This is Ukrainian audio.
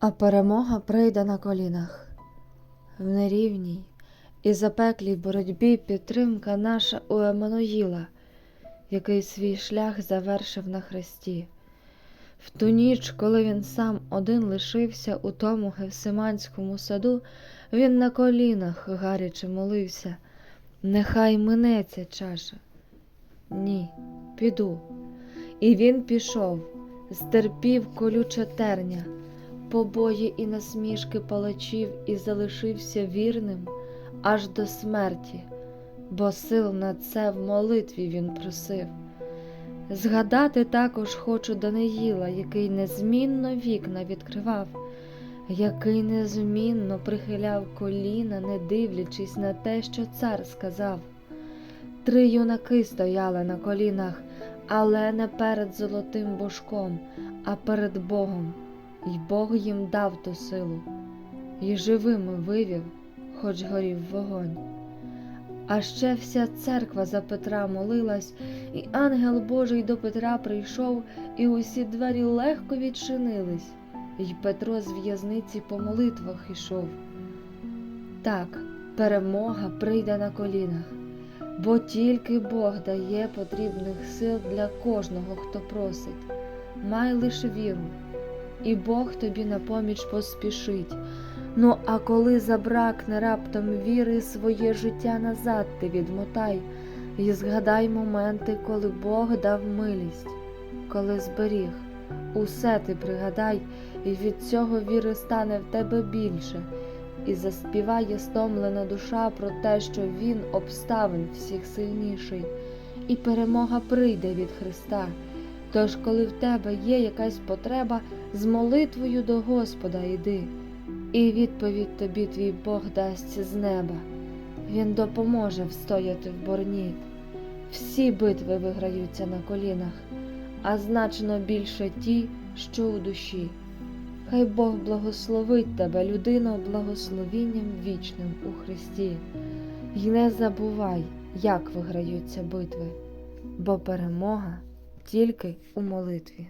А перемога прийде на колінах. В нерівній і запеклій боротьбі підтримка наша у Еммануїла, який свій шлях завершив на хресті. В ту ніч, коли він сам один лишився у тому гевсиманському саду, він на колінах гаряче молився. Нехай минеться чаша. Ні, піду. І він пішов, стерпів колюче терня, побої і насмішки палачів і залишився вірним аж до смерті, бо сил на це в молитві він просив. Згадати також хочу Даниїла, який незмінно вікна відкривав, який незмінно прихиляв коліна, не дивлячись на те, що цар сказав. Три юнаки стояли на колінах, але не перед золотим божком, а перед Богом, І Бог їм дав ту силу, і живими вивів, хоч горів вогонь. А ще вся церква за Петра молилась, і ангел Божий до Петра прийшов, і усі двері легко відчинились, і Петро з в'язниці по молитвах ішов. Так, перемога прийде на колінах, бо тільки Бог дає потрібних сил для кожного, хто просить. Май лише віру, і Бог тобі на поміч поспішить. Ну, а коли забракне раптом віри, своє життя назад ти відмотай, і згадай моменти, коли Бог дав милість, коли зберіг. Усе ти пригадай, і від цього віри стане в тебе більше, і заспіває стомлена душа про те, що Він обставин всіх сильніший, і перемога прийде від Христа. Тож, коли в тебе є якась потреба, з молитвою до Господа йди. І відповідь тобі твій Бог дасть з неба. Він допоможе встояти в борні. Всі битви виграються на колінах, а значно більше ті, що у душі. Хай Бог благословить тебе, людино, благословінням вічним у Христі. І не забувай, як виграються битви, бо перемога тільки у молитві.